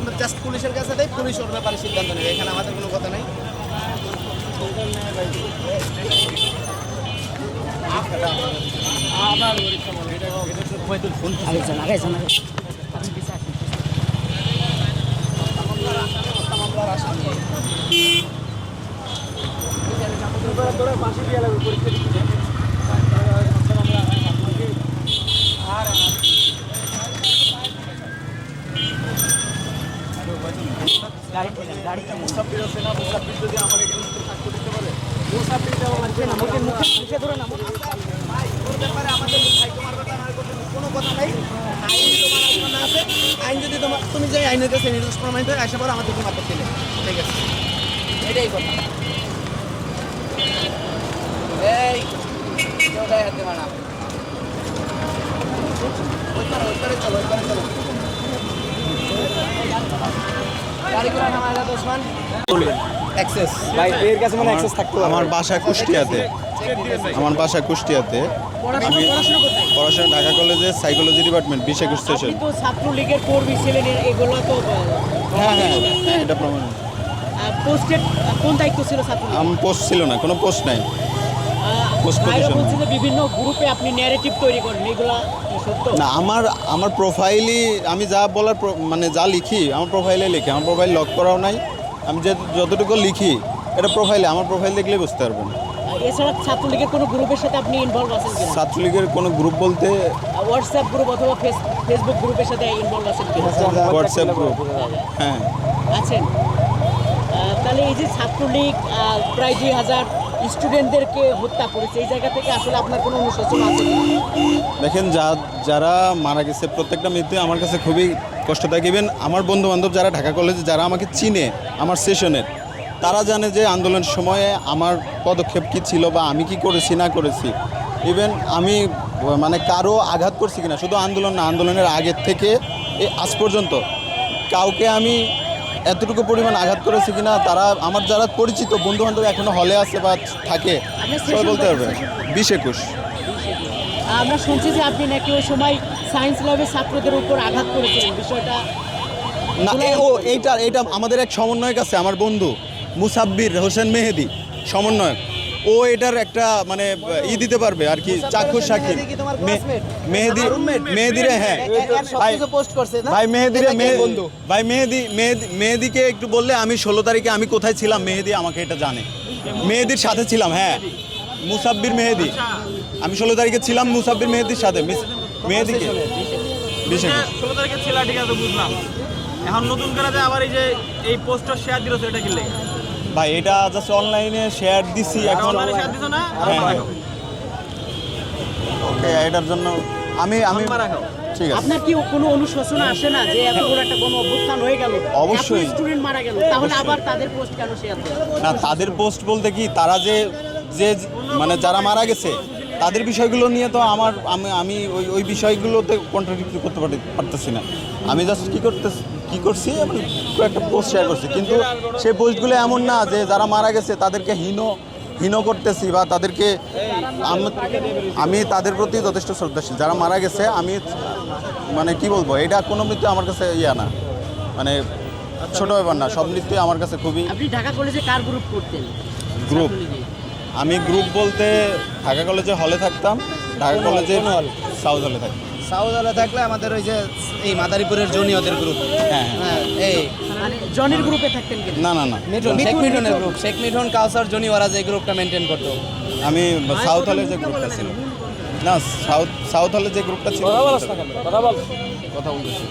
আমরা জাস্ট পুলিশের কাছে দেয় পুলিশ ওর ব্যাপারে সিদ্ধান্ত নেবে এখানে আমাদের কোনো কথা নেই। আগে যান আগে যান আগে গাড়ি থেকে গাড়ি থেকে মুখে মুখে মুখে ধরে না মুখে। ওর ব্যাপারে আমাদের ভাই তোমার কথা নেই, কোনো কথা নেই। আইন তোমার আইন আছে আইন যদি তোমার তুমি যে আইনের কাছে নির্দেশ প্রমাণিত হয় আসা পরে আমাদের কোনো আপত্তি নেই। ঠিক আছে? এটাই কথা। এই গায়ে হাত ওই পারে, ওই পারে চলো, ওই পারে চলো। গাড়ি করে ভাই এর কাছে মানে অ্যাক্সেস থাকতো আমার বাসা কুষ্টিয়াতে। আমার বাসা কুষ্টিয়াতে। আমি পড়াশোনা ঢাকা কলেজে সাইকোলজি ডিপার্টমেন্ট বিশেষ একুশ সেশন ছাত্রলীগের কর্মী ছিলেন এগুলো তো হ্যাঁ হ্যাঁ হ্যাঁ এটা প্রমাণ। পোস্টেড কোন দায়িত্ব ছিল ছাত্র আমি পোস্ট ছিল না কোনো পোস্ট নাই। বিভিন্ন গ্রুপে আপনি ন্যারেটিভ তৈরি করেন এগুলা না আমার আমার প্রোফাইলই আমি যা বলার মানে যা লিখি আমার প্রোফাইলে লিখি আমার প্রোফাইল লক করাও নাই আমি যে যতটুকু লিখি এটা প্রোফাইলে আমার প্রোফাইল দেখলে বুঝতে পারবেন। এছাড়া ছাত্রলীগের কোনো গ্রুপের সাথে আপনি ইনভলভ আছেন কিনা? ছাত্রলীগের কোনো গ্রুপ বলতে হোয়াটসঅ্যাপ গ্রুপ অথবা ফেস- ফেসবুক গ্রুপের সাথে ইনভলভ আছেন কিনা? হোয়াটসঅ্যাপ গ্রুপ হ্যাঁ। আছেন? এই যে ছাত্রলীগ প্রায় দুই হাজার স্টুডেন্টদেরকে হত্যা করেছে, এই জায়গা থেকে আসলে আপনার কোনো অনুশোচনা আছে দেখেন, যা, যারা মারা গেছে প্রত্যেকটা মৃত্যু আমার কাছে খুবই কষ্টদায়ক। ইভেন আমার বন্ধু বান্ধব যারা ঢাকা কলেজে, যারা আমাকে চিনে আমার সেশনের তারা জানে যে আন্দোলনের সময়ে আমার পদক্ষেপ কি ছিল বা আমি কি করেছি, না করেছি। ইভেন আমি মানে কারও আঘাত করছি কিনা, শুধু আন্দোলন না, আন্দোলনের আগের থেকে এ, আজ পর্যন্ত কাউকে আমি এতটুকু পরিমাণ আঘাত করেছে কিনা তারা আমার যারা পরিচিত বন্ধু বান্ধব এখনও হলে আছে বা থাকে সবাই বলতে পারবে। বিশ একুশ। আমরা শুনছি যে আপনি নাকি ওই সময় সায়েন্স ল্যাবের ছাত্রদের উপর আঘাত করেছিলেন। বিষয়টা না ও এইটা এইটা আমাদের এক সমন্বয়ক আছে আমার বন্ধু মুসাব্বির হোসেন মেহেদি সমন্বয়ক। ও এটার একটা মানে ই দিতে পারবে আর কি চাক্ষুষ সাক্ষী মেহেদি? মেহেদিরে হ্যাঁ। ভাই সবকিছু পোস্ট করছে না? ভাই মেহেদিরে ভাই মেহেদি মেহেদি মেহেদিকে একটু বললে আমি ষোলো তারিখে আমি কোথায় ছিলাম মেহেদি আমাকে এটা জানে। মেহেদির সাথে ছিলাম হ্যাঁ। মুসাব্বির মেহেদি। আমি ষোলো তারিখে ছিলাম মুসাব্বির মেহেদির সাথে মিস- মেহেদিকে। বিশ ষোলো তারিখে ছিল ঠিক আছে বুঝলাম। এখন নতুন করে আবার এই যে এই পোস্টার শেয়ার দিল এটা কি লেগে ভাই এটা জাস্ট অনলাইনে শেয়ার দিছি এখন অনলাইনে শেয়ার দিছো না? হ্যাঁ, হ্যাঁ। ওকে এটার জন্য আমি আমি ঠিক আছে। আপনার কি কোনো অনুশোচনা আসে না যে এত বড় একটা গণ অভ্যুত্থান হয়ে গেল? অবশ্যই। স্টুডেন্ট মারা গেল তাহলে আবার তাদের পোস্ট কেন শেয়ার না তাদের পোস্ট বলতে কি তারা যে যে মানে যারা মারা গেছে তাদের বিষয়গুলো নিয়ে তো আমার আমি আমি ওই ওই বিষয়গুলোতে কন্ট্রাডিক্ট করতে পারতেছি না। আমি জাস্ট কী করতে কী করছি? আমি একটা পোস্ট শেয়ার করছি। কিন্তু সেই পোস্টগুলো এমন না যে যারা মারা গেছে তাদেরকে হীন হীন করতেছি বা তাদেরকে আমি তাদের প্রতি যথেষ্ট শ্রদ্ধাশীল। যারা মারা গেছে আমি মানে কি বলব এটা কোনো মৃত্যু আমার কাছে ইয়া না। মানে ছোট ব্যাপার না সব নৃত্যই আমার কাছে খুবই আপনি ঢাকা কলেজে কার গ্রুপ করতেন? গ্রুপ আমি গ্রুপ বলতে ঢাকা কলেজে হলে থাকতাম ঢাকা কলেজে সাউথ হলে থাকতাম। সাউথ হলে থাকলে আমাদের ওই যে এই মাদারীপুরের জুনিয়রদের গ্রুপ হ্যাঁ হ্যাঁ। হ্যাঁ এই। মানে জনের গ্রুপে থাকতেন কিনা না না না। মিঠুন। শেখ মিঠুনের গ্রুপ শেখ মিঠুন কাউসার জনি ওরা যে গ্রুপটা মেনটেন করতো। আমি সাউথ হলে যে গ্রুপটা ছিল। না সাউথ সাউথ হলে যে গ্রুপটা ছিল। কথা বলতেছি।